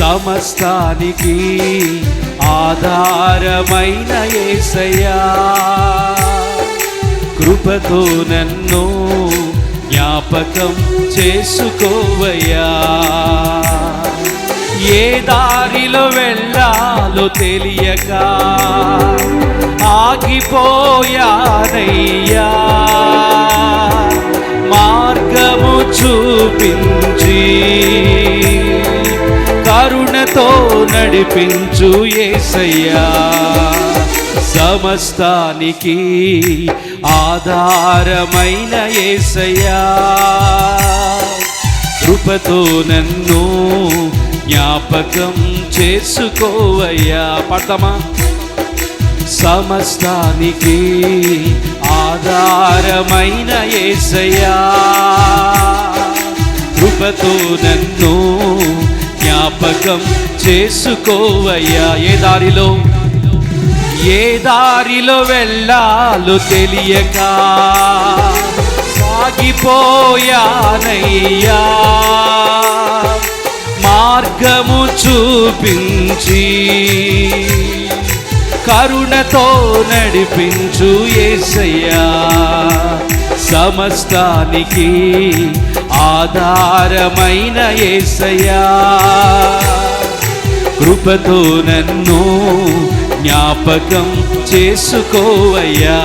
సమస్తానికి ఆధారమైన ఏసయ్యా. కృపతో నన్ను జ్ఞాపకం చేసుకోవయ్యా. ఏ దారిలో వెళ్ళాలో తెలియక ఆగిపోయానయ్యా. మార్గము చూపించి కరుణతో నడిపించు ఏసయ్యా. సమస్తానికి ఆధారమైన ఏసయ్యా. కృపతో నన్ను జ్ఞాపకం చేసుకోవయ్యా. పడతామా? సమస్తానికి ఆధారమైన ఏసయ్యా. కృపతో నన్ను జ్ఞాపకం చేసుకోవయ్యా. ఏ దారిలో? ఏ దారిలో వెళ్ళాలో తెలియక సాగిపోయానయ్యా. మార్గము చూపించి కరుణతో నడిపించు ఏసయ్యా. సమస్తానికి ఆధారమైన ఏసయ్యా. కృపతో నన్ను జ్ఞాపకం చేసుకోవయ్యా.